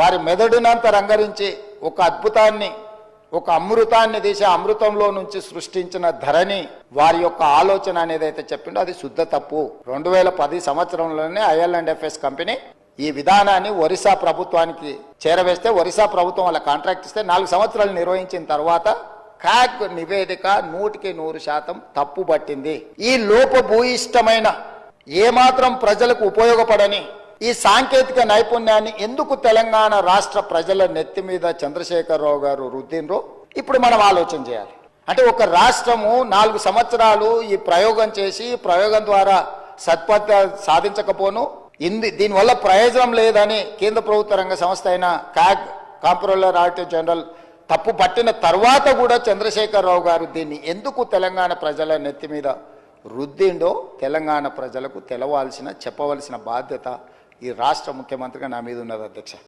వారి మెదడునంత రంగరించి ఒక అద్భుతాన్ని ఒక అమృతాన్ని తీసి అమృతంలో నుంచి సృష్టించిన ధరని వారి యొక్క ఆలోచన అనేది అయితే చెప్పిండో. అది శుద్ధ తప్పు. రెండు వేల పది సంవత్సరంలోనే ఐఎల్ అండ్ ఎఫ్ఎస్ కంపెనీ ఈ విధానాన్ని ఒరిస్సా ప్రభుత్వానికి చేరవేస్తే ఒరిస్సా ప్రభుత్వం వాళ్ళ కాంట్రాక్ట్ ఇస్తే నాలుగు సంవత్సరాలు నిర్వహించిన తర్వాత క్యాగ్ నివేదిక నూటికి నూరు శాతం తప్పు పట్టింది ఈ లోపభూయిష్టమైన ఏమాత్రం ప్రజలకు ఉపయోగపడని ఈ సాంకేతిక నైపుణ్యాన్ని ఎందుకు తెలంగాణ రాష్ట్ర ప్రజల నెత్తి మీద చంద్రశేఖరరావు గారు రుద్దినరో ఇప్పుడు మనం ఆలోచన చేయాలి. అంటే ఒక రాష్ట్రము నాలుగు సంవత్సరాలు ఈ ప్రయోగం చేసి ఈ ప్రయోగం ద్వారా సత్పథ సాధించకపోను. ఇంది దీనివల్ల ప్రయోజనం లేదని కేంద్ర ప్రభుత్వ రంగ సంస్థ అయిన క్యాగ్ కాంప్రోలర్ ఆడిటర్ జనరల్ తప్పు పట్టిన తర్వాత కూడా చంద్రశేఖరరావు గారు దీన్ని ఎందుకు తెలంగాణ ప్రజల నెత్తి మీద రుద్దిండో తెలంగాణ ప్రజలకు తెలవాల్సిన చెప్పవలసిన బాధ్యత ఈ రాష్ట్ర ముఖ్యమంత్రిగా నా మీద ఉన్నది అధ్యక్ష.